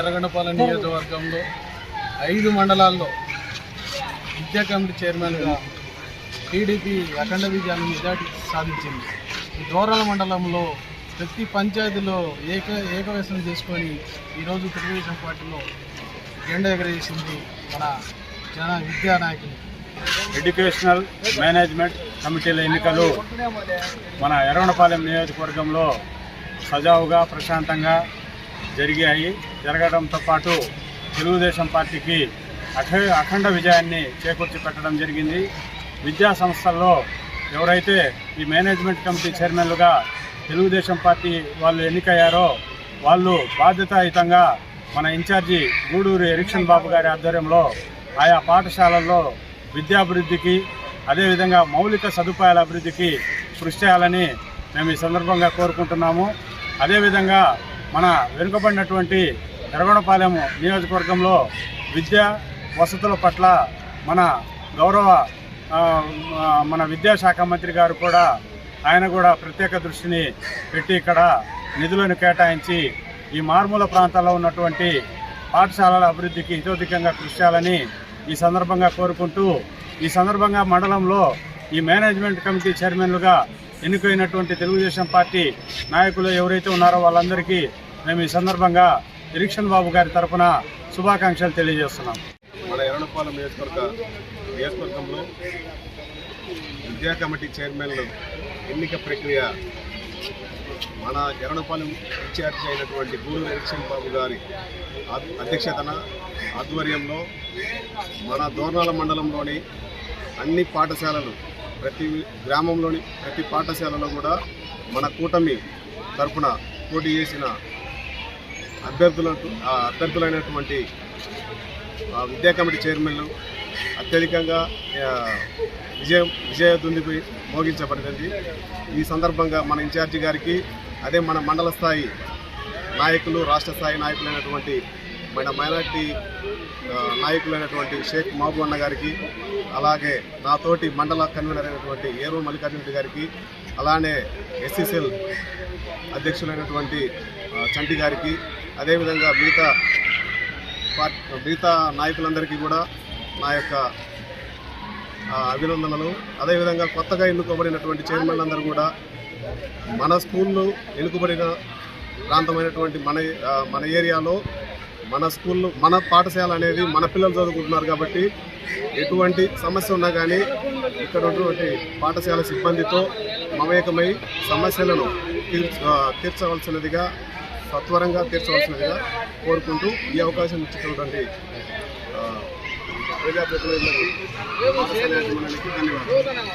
ఎర్రగొండపాలెం నియోజకవర్గంలో ఐదు మండలాల్లో విద్యా కమిటీ చైర్మన్గా టీడీపీ అఖండ విజయాన్ని మెజార్టీ సాధించింది. ఈ దూరాల మండలంలో ప్రతి పంచాయతీలో ఏక ఏకవేశం చేసుకొని ఈరోజు తెలుగుదేశం పార్టీలో జెండా ఎగరేసింది మన జన విద్యా నాయకులు. ఎడ్యుకేషనల్ మేనేజ్మెంట్ కమిటీల ఎన్నికలు మన ఎర్రగొండపాలెం నియోజకవర్గంలో సజావుగా ప్రశాంతంగా జరిగాయి. జరగడంతో పాటు తెలుగుదేశం పార్టీకి అఖ అఖండ విజయాన్ని చేకూర్చి పెట్టడం జరిగింది. విద్యా సంస్థల్లో ఎవరైతే ఈ మేనేజ్మెంట్ కమిటీ చైర్మన్లుగా తెలుగుదేశం పార్టీ వాళ్ళు ఎన్నికయ్యారో వాళ్ళు బాధ్యతాయుతంగా మన ఇన్ఛార్జి గూడూరు ఎరిక్షన్ బాబు గారి ఆధ్వర్యంలో ఆయా పాఠశాలల్లో విద్యాభివృద్ధికి అదేవిధంగా మౌలిక సదుపాయాల అభివృద్ధికి కృషి చేయాలని మేము ఈ సందర్భంగా కోరుకుంటున్నాము. అదేవిధంగా మన వెనుకబడినటువంటి ఎరగొండపాలెం నియోజకవర్గంలో విద్యా వసతుల పట్ల మన గౌరవ మన విద్యాశాఖ మంత్రి గారు కూడా ఆయన కూడా ప్రత్యేక దృష్టిని పెట్టి ఇక్కడ నిధులను కేటాయించి ఈ మారుమూల ప్రాంతాల్లో ఉన్నటువంటి పాఠశాలల అభివృద్ధికి ఇతోధికంగా కృషి చేయాలని ఈ సందర్భంగా కోరుకుంటూ ఈ సందర్భంగా మండలంలో ఈ మేనేజ్మెంట్ కమిటీ చైర్మన్లుగా ఎన్నికైనటువంటి తెలుగుదేశం పార్టీ నాయకులు ఎవరైతే ఉన్నారో వాళ్ళందరికీ మేము ఈ సందర్భంగా నిరీక్షణ్ బాబు గారి తరఫున శుభాకాంక్షలు తెలియజేస్తున్నాం. మన ఎరణపాలెం నియోజకవర్గ నియోజకవర్గంలో విద్యా కమిటీ చైర్మన్లు ఎన్నిక ప్రక్రియ మన ఎరణపాలెం ఇన్ఛార్జి అయినటువంటి గూడూరు ఎరిక్షన్ బాబు గారి అధ్యక్షతన ఆధ్వర్యంలో మన దోర్నాల మండలంలోని అన్ని పాఠశాలలు ప్రతి గ్రామంలోని ప్రతి పాఠశాలలో కూడా మన కూటమి తరపున పోటీ చేసిన అభ్యర్థులకు ఆ అభ్యర్థులైనటువంటి విద్యా కమిటీ చైర్మన్లు అత్యధికంగా విజయం విజయ దుందిపై మోగించబడింది. ఈ సందర్భంగా మన ఇన్ఛార్జి గారికి అదే మన మండల స్థాయి నాయకులు రాష్ట్ర స్థాయి నాయకులైనటువంటి మన మైనార్టీ నాయకులు నాయకులైనటువంటి షేక్ మహబూబ్ అన్న గారికి అలాగే నాతోటి మండల కన్వీనర్ అయినటువంటి ఏరో మల్లికార్జున గారికి అలానే ఎస్సీసీఎల్ అధ్యక్షులైనటువంటి చంటి గారికి అదేవిధంగా మిగతా పార్ట్ మిగతా నాయకులందరికీ కూడా నా యొక్క అభినందనలు. అదేవిధంగా కొత్తగా ఎన్నుకోబడినటువంటి చైర్మన్లు అందరూ కూడా మన స్కూల్లో ఎన్నుకబడిన ప్రాంతమైనటువంటి మన మన ఏరియాలో మన స్కూల్లో మన పాఠశాల అనేది మన పిల్లలు చదువుకుంటున్నారు కాబట్టి ఎటువంటి సమస్య ఉన్నా కానీ ఇక్కడ ఉన్నటువంటి పాఠశాల సిబ్బందితో మమేకమై సమస్యలను తీర్చవలసినదిగా సత్వరంగా తీర్చవలసినదిగా కోరుకుంటూ ఈ అవకాశం ఇచ్చినటువంటి ప్రజాప్రతినిధులకు ధన్యవాదాలు.